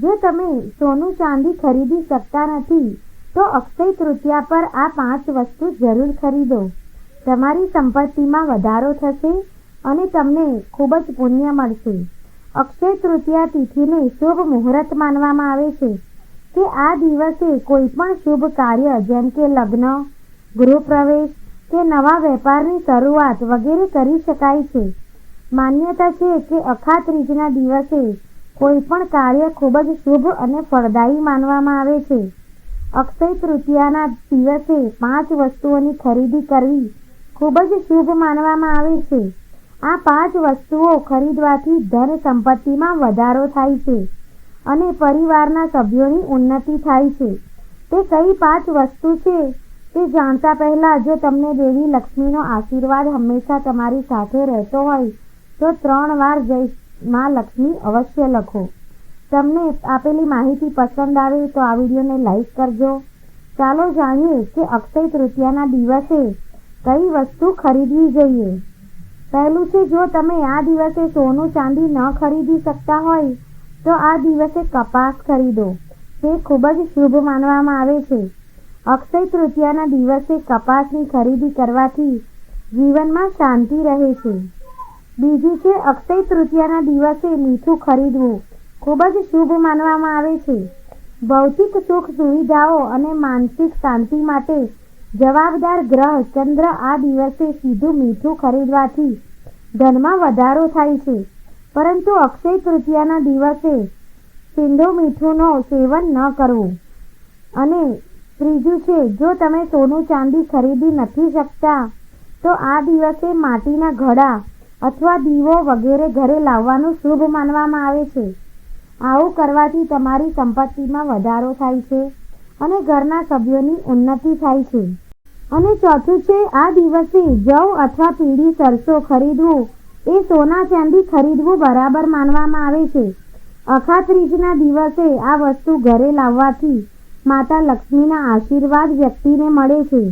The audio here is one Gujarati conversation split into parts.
જો તમે સોનું ચાંદી ખરીદી શકતા નથી, તો અક્ષય તૃતીયા પર આ પાંચ વસ્તુ જરૂર ખરીદો. તમારી સંપત્તિમાં વધારો થશે અને તમને ખૂબ જ પુણ્ય મળશે. અક્ષય તૃતીયા તિથિને શુભ મુહૂર્ત માનવામાં આવે છે કે આ દિવસે કોઈ પણ શુભ કાર્ય જેમ કે લગ્ન, ગૃહપ્રવેશ કે નવા વેપારની શરૂઆત વગેરે કરી શકાય છે. માન્યતા છે કે અખાત્રીજના દિવસે કોઈ પણ કાર્ય ખૂબ જ શુભ અને ફળદાયી માનવામાં આવે છે. અક્ષય તૃતીયાના દિવસે પાંચ વસ્તુઓની ખરીદી કરવી ખૂબ જ શુભ માનવામાં આવે છે. આ પાંચ વસ્તુઓ ખરીદવાથી ધન સંપત્તિમાં વધારો થાય છે અને પરિવારના સભ્યોની ઉન્નતિ થાય છે. તે કઈ પાંચ વસ્તુ છે તે જાણતા પહેલા જો તમને દેવી લક્ષ્મીનો આશીર્વાદ હંમેશા તમારી સાથે રહેતો હોય તો ત્રણ વાર જય માં લક્ષ્મી અવશ્ય લખો. તમને આપેલી માહિતી પસંદ આવે તો આ વિડીયોને લાઈક કરજો. ચાલો જાણીએ કે અક્ષય તૃતીયાના દિવસે કઈ વસ્તુ ખરીદવી જોઈએ. પહેલું છે, જો તમે આ દિવસે સોનું ચાંદી ન ખરીદી શકતા હોય, તો આ દિવસે કપાસ ખરીદો. તે ખૂબ જ શુભ માનવામાં આવે છે. અક્ષય તૃતીયાના દિવસે કપાસની ખરીદી કરવાથી જીવનમાં શાંતિ રહે છે. બીજું છે અક્ષય તૃતીયાના દિવસે મીઠું ખરીદવું. ખૂબ જ શુભ માનવામાં આવે છે. ભૌતિક સુખ સુવિધાઓ અને માનસિક શાંતિ માટે જવાબદાર ગ્રહ ચંદ્ર આ દિવસે સીધું મીઠું ખરીદવાથી ધનમાં વધારો થાય છે. પરંતુ અક્ષય તૃતીયાના દિવસે સિંધુ મીઠુંનો સેવન ન કરવું. અને ત્રીજું છે, જો તમે સોનું ચાંદી ખરીદી નથી શકતા, તો આ દિવસે માટીના ઘડા અથવા દીવો વગેરે ઘરે લાવવાનું શુભ માનવામાં આવે છે. આવું કરવાથી તમારી સંપત્તિમાં વધારો થાય છે અને ઘરના સભ્યોની ઉન્નતિ થાય છે. અને ચોથું છે, આ દિવસે જવ અથવા પીળી સરસો ખરીદવું. એ સોના ચાંદી ખરીદવું બરાબર માનવામાં આવે છે. અખાત્રીજના દિવસે આ વસ્તુ ઘરે લાવવાથી માતા લક્ષ્મીના આશીર્વાદ વ્યક્તિને મળે છે.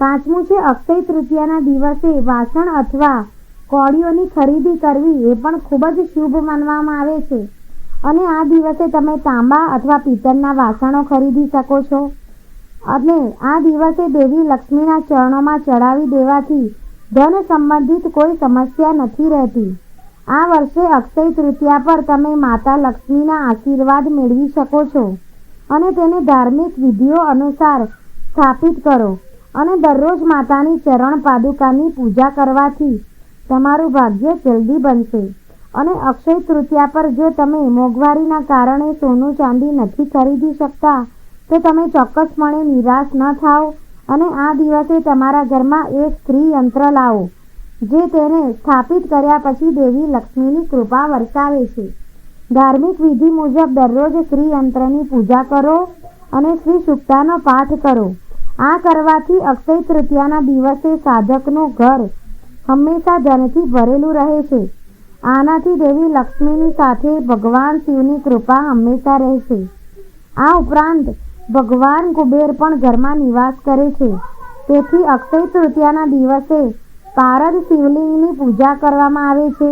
પાંચમું છે, અક્ષય તૃતીયાના દિવસે વાસણ અથવા કોળીઓની ખરીદી કરવી એ પણ ખૂબ જ શુભ માનવામાં આવે છે. અને આ દિવસે તમે તાંબા અથવા પિત્તળના વાસણો ખરીદી શકો છો. અને આ દિવસે દેવી લક્ષ્મીના ચરણોમાં ચડાવી દેવાથી ધન સંબંધિત કોઈ સમસ્યા નથી રહેતી. આ વર્ષે અક્ષય તૃતીયા પર તમે માતા લક્ષ્મીના આશીર્વાદ મેળવી શકો છો. અને તેને ધાર્મિક વિધિઓ અનુસાર સ્થાપિત કરો. અને દરરોજ માતાની ચરણ પાદુકાની પૂજા કરવાથી તમારું ભાગ્ય જલ્દી બનશે. અને અક્ષય તૃતીયા પર જો તમે મોંઘવારીના કારણે સોનું ચાંદી નથી ખરીદી શકતા, તો તમે ચોક્કસપણે નિરાશ ન થાઓ અને આ દિવસે તમારા ઘરમાં એક સ્ત્રી યંત્ર લાવો, જે તેને સ્થાપિત કર્યા પછી દેવી લક્ષ્મીની કૃપા વરસાવે છે. ધાર્મિક વિધિ મુજબ દરરોજ શ્રી યંત્રની પૂજા કરો અને શ્રી સુક્તાનો પાઠ કરો. આ કરવાથી અક્ષય તૃતીયાના દિવસે સાધકનું ઘર હંમેશા ધનથી ભરેલું રહે છે. આનાથી દેવી લક્ષ્મીની સાથે ભગવાન શિવની કૃપા હંમેશા રહેશે આ ઉપરાંત ભગવાન કુબેર પણ ઘરમાં નિવાસ કરે છે. તેથી અક્ષય તૃતીયાના દિવસે પારદ શિવલિંગની પૂજા કરવામાં આવે છે.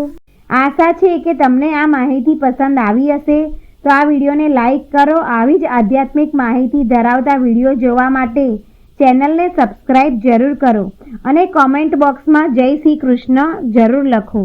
આશા છે કે તમને આ માહિતી પસંદ આવી હશે. તો આ વિડીયોને લાઈક કરો. આવી જ આધ્યાત્મિક માહિતી ધરાવતા વીડિયો જોવા માટે ચેનલને સબસ્ક્રાઈબ જરૂર કરો અને કોમેન્ટ બોક્સમાં જય શ્રી કૃષ્ણ જરૂર લખો.